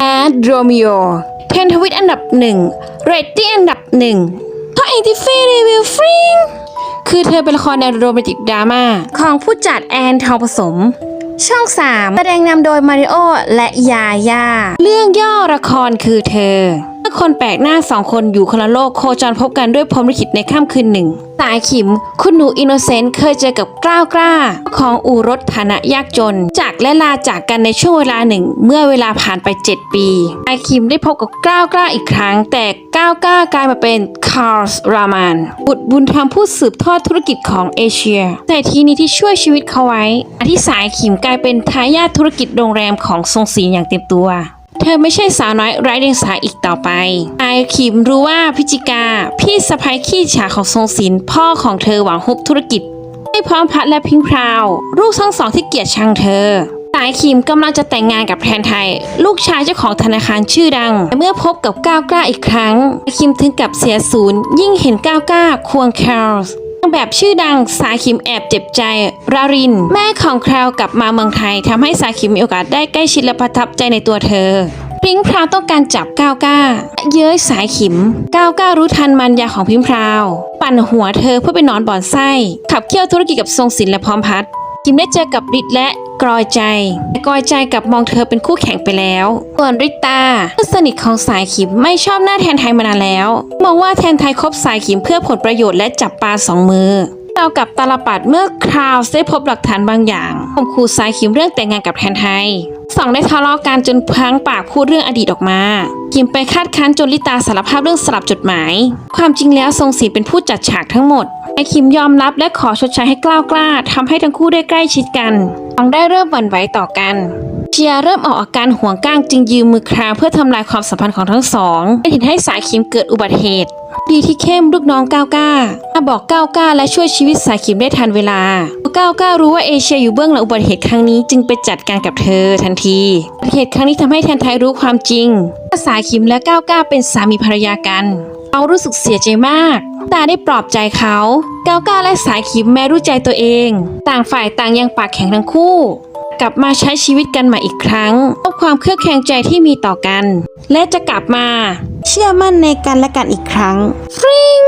แอดโรมิโอเทรนด์ทวิตอันดับหนึ่งเรตติ้งอันดับหนึ่งท็อปเอ็นติฟีรีวิวฟริงคือเธอเป็นละครแนวโรแมนติกดราม่าของผู้จัดแอนทองผสม ช่อง 3 แสดงนำโดยมาริโอและยาย่า เรื่องย่อละครคือเธอเมื่ อคนแปลกหน้าสองคนอยู่คนละโลกโคจรพบกันด้วยพรหมลิขิตในค่ำคืนหนึ่ง สายขิม คุณหนูอินโนเซนต์เคยเจอกับกล้าวกล้า ของอู่รถฐานะยากจน จากและลาจากกันในช่วงเวลาหนึ่ง เมื่อเวลาผ่านไป 7 ปีสายขิมได้พบกับกล้าวกล้าอีกครั้ง แต่กล้าวกล้ากลายมาเป็นคาร์ลส์รามานบุตรบุญธรรมผู้สืบทอดธุรกิจของเอเชีย แต่ทีนี้ที่ช่วยชีวิตเขาไว้อาที่สายขิมกลายเป็นทายาทธุรกิจโรงแรมของทรงศรีอย่างเต็มตัว เธอไม่ใช่สาวน้อยไร้เดียงสาอีกต่อไปนายคิมรู้ว่าพิจิกา พี่สะพ้ยขี้ฉาของทรงศิลป์พ่อของเธอหวังฮุบธุรกิจให้พร้อมพัดและพิงพราว ลูกทั้งสองที่เกียดชังเธอสายคิมกำลังจะแต่งงานกับแทนไทย ลูกชายเจ้าของธนาคารชื่อดังแต่เมื่อพบกับก้าวกล้าอีกครั้ง คิมถึงกับเสียศูนย์ยิ่งเห็นก้าวกล้าควงแคลส์ แบบชื่อดังสายคิมแอบเจ็บใจราริน แม่ของแคลกลับมาเมืองไทยทำให้สายคิมมีโอกาสได้ใกล้ชิดและประทับใจในตัวเธอพริ้งพราวต้องการจับก้าวก้า เย้ยสายขิม ก้าวก้ารู้ทันมันยาของพริ้งพราว ปั่นหัวเธอเพื่อไปนอนบ่อนไส้ ขับเคี่ยวธุรกิจกับทรงศิลป์และพร้อมพัฒน์คิมได้เจอกับฤทธิ์และ กรอยใจแต่กรอยใจกลับมองเธอเป็นคู่แข่งไปแล้วส่วนริตาเพื่อนสนิทของสายขิมไม่ชอบหน้าแทนไทยมานานแล้ว มองว่าแทนไทยคบสายขิมเพื่อผลประโยชน์และจับปลาสองมือเรากับตาลปัดเมื่อคราวได้พบหลักฐานบางอย่างข่มขู่สายขิมเรื่องแต่งงานกับแทนไทย สองได้ทะเลาะกันจนพังปากพูดเรื่องอดีตออกมาคิมไปคาดคั้นจนลิตาสารภาพเรื่องสลับจดหมาย ความจริงแล้วทรงศิลเป็นผู้จัดฉากทั้งหมดไอคิมยอมรับและขอชดใช้ให้กล้าวกล้าทำให้ทั้งคู่ได้ใกล้ชิดกันสองได้เริ่มหวั่นไหวต่อกัน เชียเริ่มออกอาการห่วงก้างจึงยืมมือคราเพื่อทำลายความสัมพันธ์ของทั้งสองได้เห็นให้สายคิมเกิดอุบัติเหตุ ดีที่เข้มลูกน้องก้าวก้ามาบอกก้าวก้าและช่วยชีวิตสายคิมได้ทันเวลาก้าวก้ารู้ว่าเอเชียอยู่เบื้องหลังอุบัติเหตุครั้งนี้จึงไปจัดการกับเธอทันทีอุบัติเหตุครั้งนี้ทำให้แทนไทยรู้ความจริงว่าสายคิมและก้าวก้าเป็นสามีภรรยากันเขารู้สึกเสียใจมากตาได้ปลอบใจเขาก้าวก้าและสายคิมแม้รู้ใจตัวเอง ต่างฝ่ายต่างยังปากแข็งทั้งคู่ กลับมาใช้ชีวิตกันใหม่อีกครั้งพบความเครือบแคลงใจที่มีต่อกัน และจะกลับมา เชื่อมั่นในกันและกันอีกครั้งฟริง